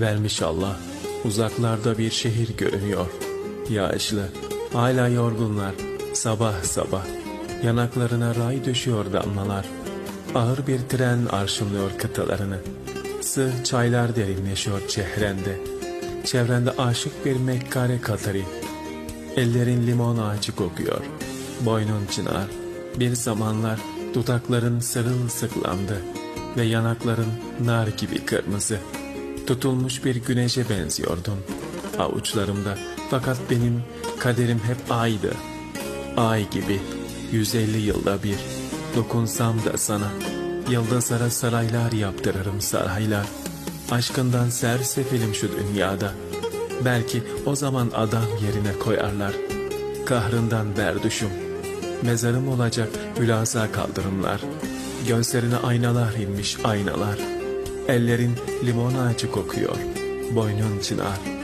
Vermiş Allah, uzaklarda bir şehir görünüyor. Yağışlı, hala yorgunlar, sabah sabah. Yanaklarına ray düşüyor damlalar. Ağır bir tren arşınlıyor kıtalarını. Sığ çaylar derinleşiyor çehrende. Çevrende aşık bir mekkare katari. Ellerin limon ağacı kokuyor. Boynun çınar. Bir zamanlar dudakların sırılsıklandı ve yanakların nar gibi kırmızı. Tutulmuş bir güneşe benziyordun avuçlarımda. Fakat benim kaderim hep aydı. Ay gibi 150 yılda bir dokunsam da sana yıldızlara saraylar yaptırırım saraylar. Aşkından sersefilim şu dünyada. Belki o zaman adam yerine koyarlar. Kahrından berduşum. Mezarım olacak hülasa kaldırımlar. Gözlerine aynalar inmiş aynalar. Ellerin limon ağacı kokuyor. Boynun çınar.